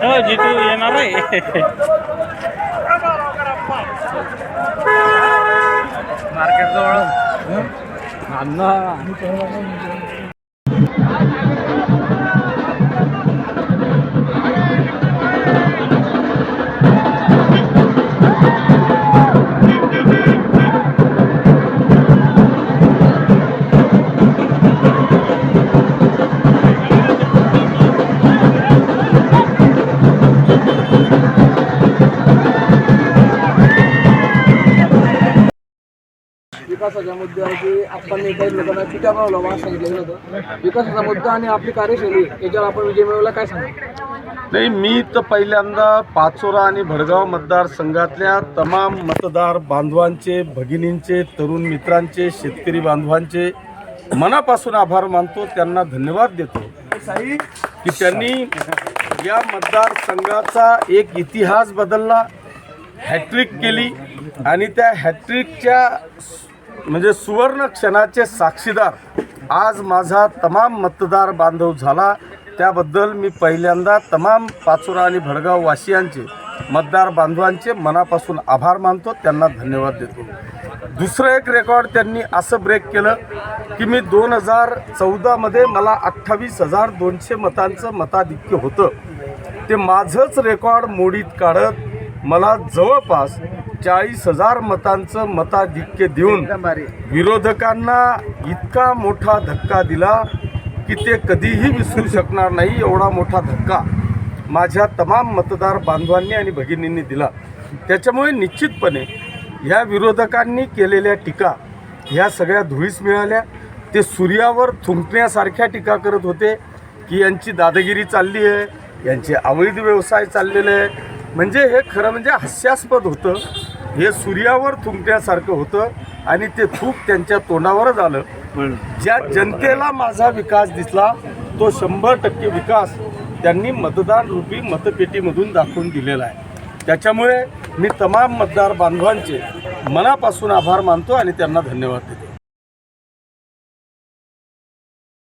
हो जितू येणार आहे मार्केट जवळ विकासाच्या मुद्द्यावरती आपण काही लोकांना पिठा बनवला मला सांगितलं होतं. विकासाचा मुद्दा आणि आपली कार्यशैली याच्यावर आपण विजय मिळवला काय सांगा नाही मी तर पहिल्यांदा पाचोरा आणि भडगाव मतदारसंघातल्या तमाम मतदार बांधवांचे भगिनींचे तरुण मित्रांचे शेतकरी बांधवांचे मनापासून आभार मानतो त्यांना धन्यवाद देतो. की त्यांनी या मतदारसंघाचा एक इतिहास बदलला हॅट्रिक केली आणि त्या हॅट्रिकच्या म्हणजे सुवर्ण क्षणाचे साक्षीदार. आज माझा तमाम मतदार बांधव झाला. त्याबद्दल मी पहिल्यांदा तमाम पाचोरा आणि भडगाव वासियांचे मतदार बांधवांचे मनापासून आभार मानतो. त्यांना धन्यवाद देतो. दुसरं एक रेकॉर्ड त्यांनी असं ब्रेक केलं की मी दोन हजार चौदामध्ये मला अठ्ठावीस हजार दोनशे मतांचं मताधिक्य होतं. ते माझंच रेकॉर्ड मोडीत काढत मला जवळपास चाळीस हजार मतांचं मताधिक्य देऊन विरोधकांना इतका मोठा धक्का दिला की ते कधीही विसरू शकणार नाही एवढा मोठा धक्का माझ्या तमाम मतदार बांधवांनी आणि भगिनींनी दिला. त्याच्यामुळे निश्चितपणे ह्या विरोधकांनी केलेल्या टीका ह्या सगळ्या धुळीस मिळाल्या. ते सूर्यावर थुंकण्यासारख्या टीका करत होते की यांची दादागिरी चालली आहे यांचे अवैध व्यवसाय चाललेले आहे म्हणजे हे खरं म्हणजे हास्यास्पद होतं. हे सूर्यावर थुंकण्यासारखं होतं आणि ते थूक त्यांच्या तोंडावरच आलं ज्या जनतेला माझा विकास दिसला तो शंभर टक्के विकास त्यांनी मतदान रूपी मतपेटीमधून दाखवून दिलेला आहे. त्याच्यामुळे मी तमाम मतदार बांधवांचे मनापासून आभार मानतो आणि त्यांना धन्यवाद देतो.